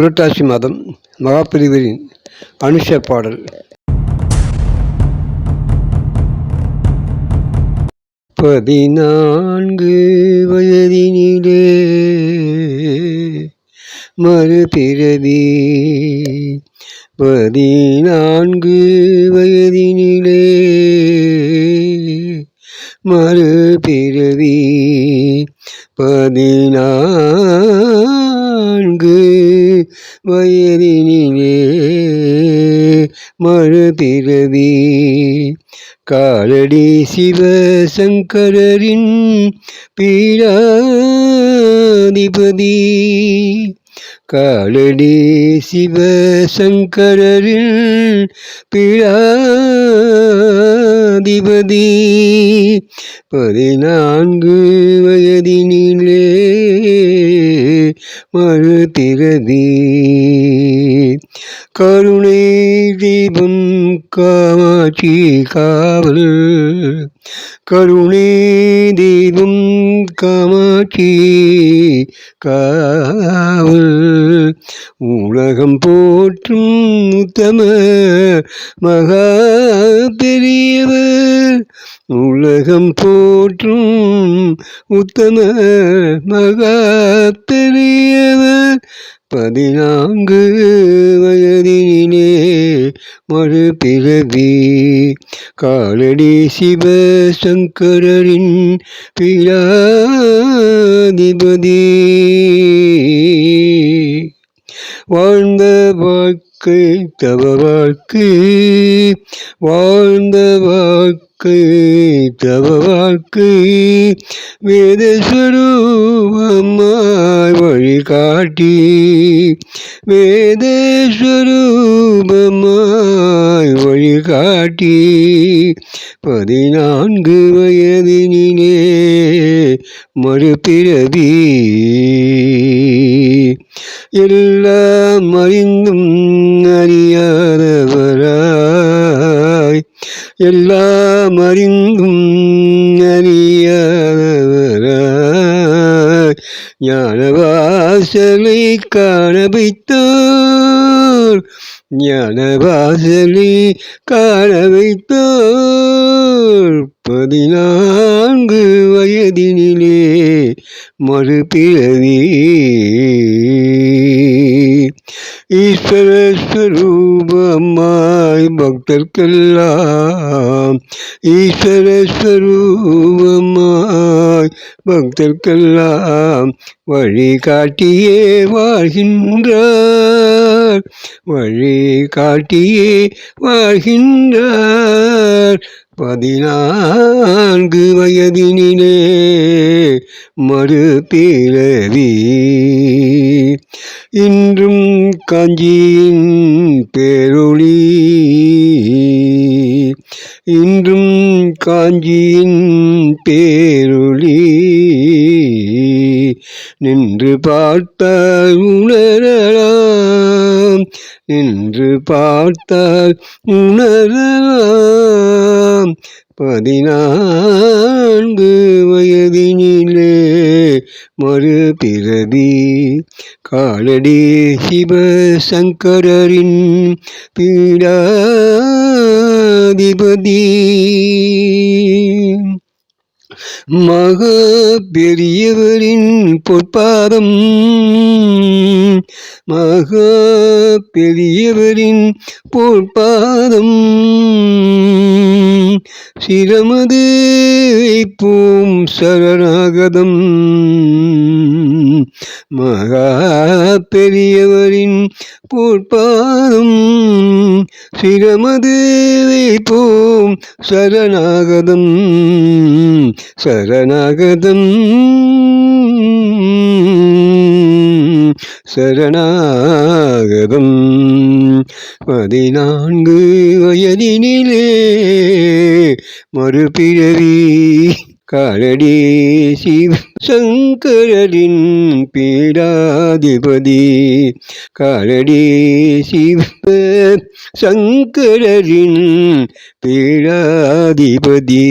புரட்டாசி மாதம் மகாபிரிவரின் அனுஷ பாடல். பதினான்கு வயதினிலே மறுபிறவி. பதினான்கு வயதினிலே மறுபிறவி. பதினான்கு வயதினிலே மறுபிறவி காலடி சிவசங்கரின் பீடாதிபதி. காலடி சிவசங்கரின் பீடாதிபதி. பதினான்கு வயதினிலே மறுதிரதி கருணை தீபம் காமாட்சி காவல். கருணை தீபம் காமாட்சி கா உலகம் போற்றும் உத்தம மகா பெரியவர் உலகம் போற்றும் உத்தம மகா பெரியவர் பதினான்கு வயதினிலே மறுபிறவி காலடி சிவசங்கரின் பிராதிபதி. வாழ்ந்த வாழ்க்கை தவ வாழ்க்கை வாழ்ந்த வாழ்க்கை தவ வாழ்க்கை வேதஸ்வரூபமாய் வழிகாட்டி. வேதஸ்வரூபமாய் வழிகாட்டி. பதினான்கு வயதினிலே மறுபிறவி. எல்லா அறிந்தும் அறியாதவராய். எல்லாம் அறிந்தும் அறியாதவராய். ஞானவாசலை காண வைத்தார் ஞானவாசலை காண வைத்தார் பதினான்கு வயதினிலே மறுபிறவி ஈஸ்வரஸ்வரூபமாய் பக்தர்க்கெல்லாம் ஈஸ்வரஸ்வரூபமாய் பக்தர்க்கெல்லாம் வழிகாட்டியே வாழ்கின்றார் வழிகாட்டியே வாழ்கின்றார். பதினான்கு வயதினிலே மறுபிறவி இன்றும் காஞ்சியின் பேரொளி. இன்றும் காஞ்சியின் பேரொளி. நின்று பார்த்தால் உணரலாம். நின்று பார்த்தால் உணரலாம். பதினான்கு வயதினிலே மறுபிறவி. காலடி சிவசங்கரின் பீடாதிபதி. மக பெரியவரின் பொற்பாதம். மகா பெரியவரின் பொற்பாதம் சிரமது வைப்போம் சரணாகதம். மகா பெரியவரின் பொற்பாதம் சிரமது வைப்போம் சரணாகதம். சரணாகதம். சரணாகதம். பதினான்கு வயதினிலே மறுபிறவி காலடி சிவ சங்கரின் பீடாதிபதி காலடி சிவ சங்கரின் பீடாதிபதி.